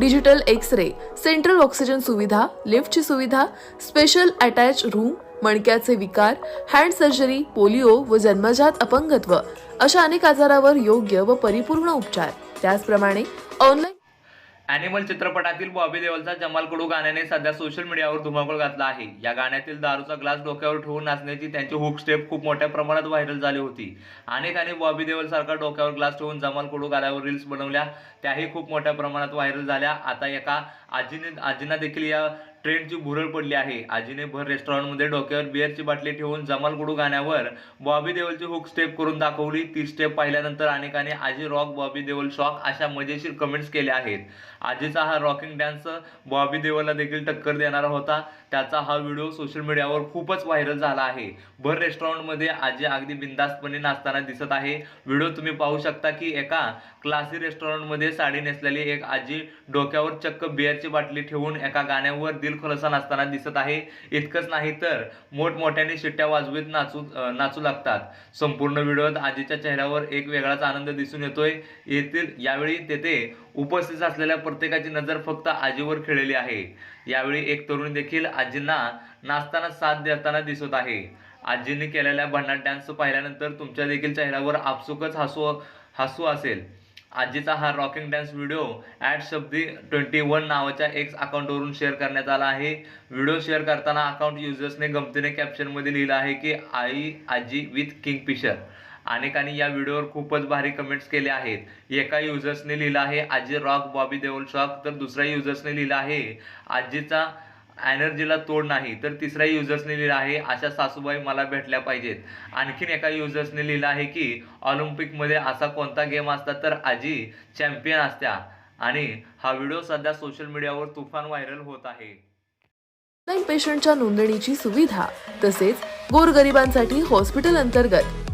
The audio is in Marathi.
digital X ray central oxygen सुविधा लिफ्टची सुविधा स्पेशल अटॅच रूम मणक्याचे विकार हँड सर्जरी पोलिओ व जन्मजात अपंगत्व अशा अनेक आजारावर योग्य व परिपूर्ण उपचार. त्याचप्रमाणे ऑनलाईन ॲनिमल चित्रपटातील बॉबी देवलचा जमाल कडू गाण्याने सध्या सोशल मीडियावर धुमाकूळ घातला आहे. या गाण्यातील दारूचा ग्लास डोक्यावर ठेवून नाचण्याची त्यांची हुक स्टेप खूप मोठ्या प्रमाणात व्हायरल झाली होती. अनेकांनी बॉबी देवल सारखा डोक्यावर ग्लास ठेवून जमाल कडू गाण्यावर रील्स बनवल्या. त्याही खूप मोठ्या प्रमाणात व्हायरल झाल्या. आता एका आजीने आजींना देखील या ट्रेंडची भुरळ पडली आहे. आजीने भर रेस्टॉरंटमध्ये डोक्यावर बिअरची बाटली ठेवून जमाल गुडू गाण्यावर बॉबी देवलची हुक स्टेप करून दाखवली. ती स्टेप पाहिल्यानंतर अनेकांनी आजी रॉक बॉबी देवल शॉक अशा मजेशीर कमेंट्स केल्या आहेत. आजीचा हा रॉकिंग डान्स बॉबी देवलला देखील टक्कर देणारा होता. त्याचा हा व्हिडिओ सोशल मीडियावर खूपच व्हायरल झाला आहे. भर रेस्टॉरंटमध्ये आजी अगदी बिंदास्तपणे नाचताना दिसत आहे. व्हिडिओ तुम्ही पाहू शकता की एका क्लासी रेस्टॉरंटमध्ये साडी नेसलेली एक आजी डोक्यावर चक्क बिअर बिअरची बाटली ठेवून एका गाण्यावर दिलखुलासा नाचताना दिसत आहे. इतकंच नाही तर मोठमोठ्याने शिट्ट्या वाजवीत नाचू नाचू लागतात. संपूर्ण व्हिडिओत आजीच्या चेहऱ्यावर एक वेगळाच आनंद दिसून येतोय. येथील यावेळी तेथे उपस्थित असलेल्या प्रत्येकाची नजर फक्त आजीवर खेळलेली आहे. यावेळी एक तरुण देखील आजींना नाचताना साथ देताना दिसत आहे. आजींनी केलेल्या भन्नाट डान्स पाहिल्यानंतर तुमच्या देखील चेहऱ्यावर आपसुकच हसू हसू असेल. आजीचा हा rocking dance video at Shabdi twenty one नावाच्या एक्स अकाउंटवरून शेअर करण्यात आला आहे. व्हिडिओ शेअर करताना अकाउंट युजर्सने गमतीने कॅप्शनमध्ये लिहिलं आहे की आई आजी विथ किंगफिशर अनेकांनी या व्हिडिओवर खूपच भारी कमेंट्स केले आहेत. एका युजर्सने लिहिलं आहे आजी रॉक बॉबी देओल शॉक तर दुसऱ्या युजर्सने लिहिलं आहे आजीचा एनर्जीला तोड नाही तर तिसऱ्या युजर्सने लिहिलं आहे अशा सासूबाई मला भेटल्या पाहिजेत. आणखीन एका युजर्सने लिहिलं आहे की ऑलिम्पिकमध्ये असा कोणता गेम असता तर आजी चॅम्पियन असत्या. आणि हा व्हिडिओ सध्या सोशल मीडियावर तुफान व्हायरल होत आहे. पेशंटच्या नोंदणीची सुविधा तसेच गोरगरिबांसाठी हॉस्पिटल अंतर्गत